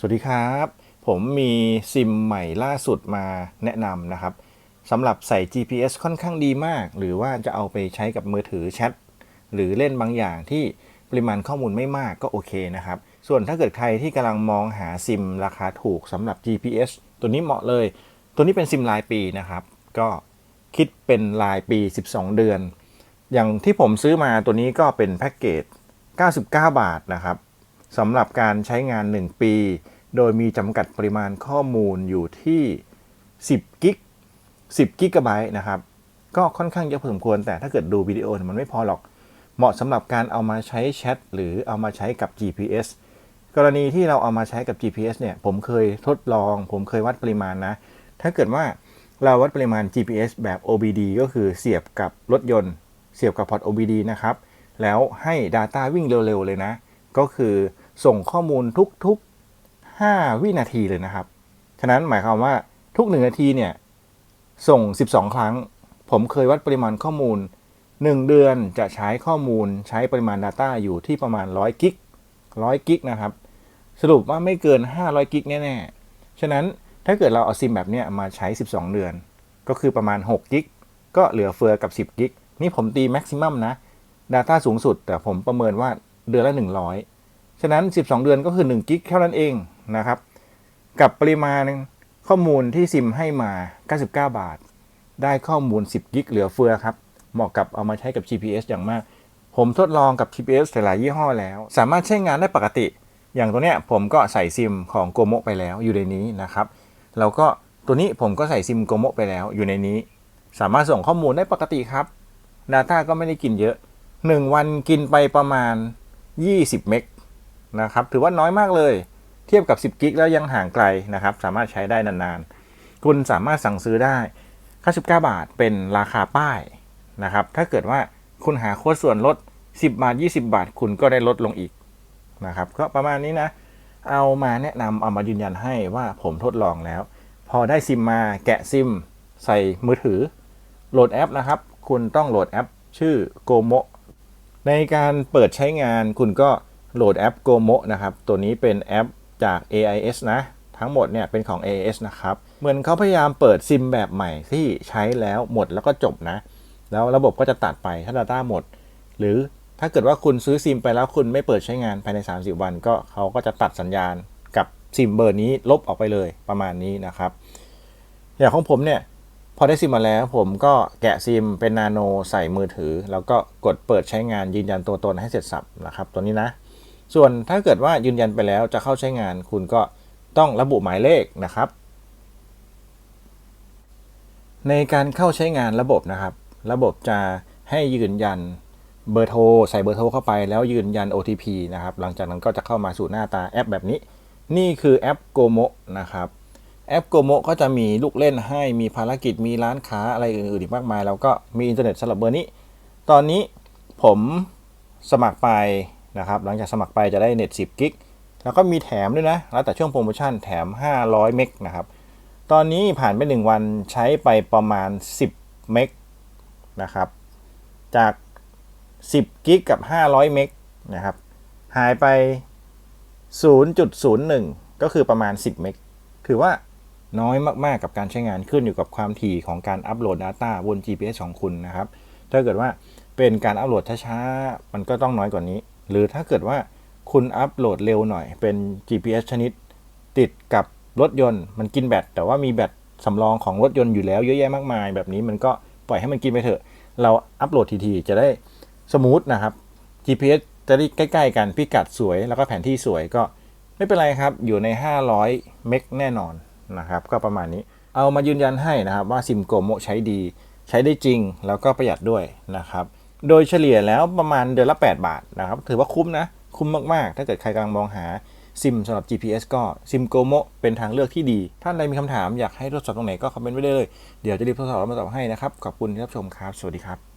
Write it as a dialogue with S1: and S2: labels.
S1: สวัสดีครับ ผมมีซิมใหม่ล่าสุดมาแนะนำนะครับสำหรับใส่ GPS ค่อนข้างดีมาก หรือว่าจะเอาไปใช้กับมือถือแชทหรือเล่นบางอย่างที่ปริมาณข้อมูลไม่มากก็โอเคนะครับ ส่วนถ้าเกิดใครที่กำลังมองหาซิมราคาถูกสำหรับ GPS ตัวนี้เหมาะเลย ตัวนี้เป็นซิมรายปีนะครับ ก็คิดเป็นรายปี 12 เดือน อย่างที่ผมซื้อมาตัวนี้ก็เป็นแพ็กเกจ 99 บาทนะครับ สำหรับการใช้งาน 1 ปี โดยมีจำกัดปริมาณข้อมูลอยู่ที่ 10 กิก 10 กิกะไบต์นะครับ ก็ค่อนข้างเยอะพอสมควร แต่ถ้าเกิดดูวิดีโอมันไม่พอหรอก เหมาะสำหรับการเอามาใช้แชทหรือเอามาใช้กับ GPS กรณีที่เราเอามาใช้กับ GPS เนี่ย ผมเคยทดลอง ผมเคยวัดปริมาณนะ ถ้าเกิดว่าเราวัดปริมาณ GPS แบบ OBD ก็คือเสียบกับรถยนต์ เสียบกับพอร์ต OBD นะครับ แล้วให้ Data วิ่งเร็วๆเลยนะ ก็คือส่งข้อมูลทุกๆ 5 วินาทีเลยนะครับ ฉะนั้นหมายความว่าทุก 1 นาทีเนี่ยส่ง 12 ครั้ง ผมเคยวัดปริมาณข้อมูล 1 เดือนจะใช้ข้อมูลใช้ปริมาณ Data อยู่ที่ประมาณ 100 กิก 100 กิกนะครับ สรุปว่าไม่เกิน 500 กิกแน่ๆ ฉะนั้นถ้าเกิดเราเอาซิมแบบนี้มาใช้ 12 เดือน ก็คือประมาณ 6 กิก ก็เหลือเฟือกับ 10 กิก นี่ผมตีแม็กซิมัมนะ Data สูงสุด แต่ผมประเมินว่า เดือนละ 100 ฉะนั้น 12 เดือนก็คือ1กิกเท่านั้นเองนะครับ กับปริมาณข้อมูลที่ซิมให้มา 99 บาท ได้ข้อมูล 10 กิกเหลือเฟือครับ เหมาะกับเอามาใช้กับ GPS อย่างมาก ผมทดลองกับ GPS หลายยี่ห้อแล้ว สามารถใช้งานได้ปกติ อย่างตัวเนี้ยผมก็ใส่ซิมของโกโมไปแล้วอยู่ในนี้นะครับ แล้วก็ตัวนี้ผมก็ใส่ซิมโกโมไปแล้วอยู่ในนี้ สามารถส่งข้อมูลได้ปกติครับ Data ก็ไม่ได้กินเยอะ 1 วันกินไปประมาณ 20 เมกนะครับ ถือว่าน้อยมากเลย เทียบกับ 10 กิกแล้วยังห่างไกลนะครับ สามารถใช้ได้นานๆ คุณสามารถสั่งซื้อได้ 99 บาทเป็นราคาป้ายนะครับ ถ้าเกิดว่าคุณหาโค้ดส่วนลด 10 บาท 20 บาท คุณก็ได้ลดลงอีกนะครับ ก็ประมาณนี้นะ เอามาแนะนำเอามายืนยันให้ว่าผมทดลองแล้ว พอได้ซิมมาแกะซิม ใส่มือถือ โหลดแอปนะครับ คุณต้องโหลดแอป ชื่อ Gomo ในการเปิดใช้งานคุณก็โหลดแอป Gomo นะครับ ตัวนี้เป็นแอปจาก AIS นะ ทั้งหมดเนี่ยเป็นของ AIS นะครับ เหมือนเขาพยายามเปิดซิมแบบใหม่ที่ใช้แล้วหมดแล้วก็จบนะ แล้วระบบก็จะตัดไปถ้า Data หมด หรือถ้าเกิดว่าคุณซื้อซิมไปแล้วคุณไม่เปิดใช้งานภายใน 30 วัน ก็เขาก็จะตัดสัญญาณกับซิมเบอร์นี้ลบออกไปเลยประมาณนี้นะครับ อย่างของผมเนี่ย พอได้ซิมมาแล้วผมก็แกะซิมเป็นนาโนใส่มือถือ แล้วก็กดเปิดใช้งานยืนยันตัวตนให้เสร็จสับนะครับ ตัวนี้นะ ส่วนถ้าเกิดว่ายืนยันไปแล้วจะเข้าใช้งาน คุณก็ต้องระบุหมายเลขนะครับ ในการเข้าใช้งานระบบนะครับ ระบบจะให้ยืนยันเบอร์โทรใส่เบอร์โทรเข้าไปแล้วยืนยัน OTP นะครับ หลังจากนั้นก็จะเข้ามาสู่หน้าตาแอปแบบนี้ นี่คือแอป Gomo นะครับ แอป Gomo ก็จะมีลูกเล่นให้มีภารกิจมีร้านค้าอะไรอื่นๆอีกมากมาย แล้วก็มีอินเทอร์เน็ตสำหรับเบอร์นี้ ตอนนี้ผมสมัครไปนะครับ หลังจากสมัครไปจะได้เน็ต 10 กิก แล้วก็มีแถมด้วยนะ แล้วแต่ช่วงโปรโมชั่นแถม 500 เมกนะครับ ตอนนี้ผ่านไป 1 วันใช้ไปประมาณ 10 เมกนะครับ จาก 10 กิกกับ 500 เมกนะครับ หายไป 0.01 ก็คือประมาณ 10 เมก ถือว่า น้อยมากๆกับการใช้งานขึ้นอยู่กับความถี่ของการอัปโหลด Data บน GPS ของคุณนะครับ ถ้าเกิดว่าเป็นการอัปโหลดช้าๆ มันก็ต้องน้อยกว่านี้ หรือถ้าเกิดว่าคุณอัปโหลดเร็วหน่อย เป็น GPS ชนิด ติดกับรถยนต์ มันกินแบต แต่ว่ามีแบตสำรองของรถยนต์อยู่แล้วเยอะแยะมากมาย แบบนี้มันก็ปล่อยให้มันกินไปเถอะ เราอัปโหลดทีๆจะได้สมูทนะครับ GPS จะได้ใกล้ ๆ กันพิกัดสวย แล้วก็แผนที่สวยก็ไม่เป็นไรครับ อยู่ใน 500 เมกแน่นอน นะครับ ก็ประมาณนี้ เอามายืนยันให้นะครับว่าซิมโกโมใช้ดี ใช้ได้จริงแล้วก็ประหยัดด้วยนะครับ โดยเฉลี่ยแล้วประมาณเดือนละ 8 บาทนะครับ ถือว่าคุ้มนะ คุ้มมาก ๆ ถ้าเกิดใครกำลังมองหาซิมสำหรับ GPS ก็ซิมโกโมเป็นทางเลือกที่ดี ท่านใดมีคำถามอยากให้ทดสอบตรงไหนก็คอมเมนต์ไว้ได้เลย เดี๋ยวจะรีบทดสอบแล้วมาตอบให้นะครับ ขอบคุณที่รับชมครับ สวัสดีครับ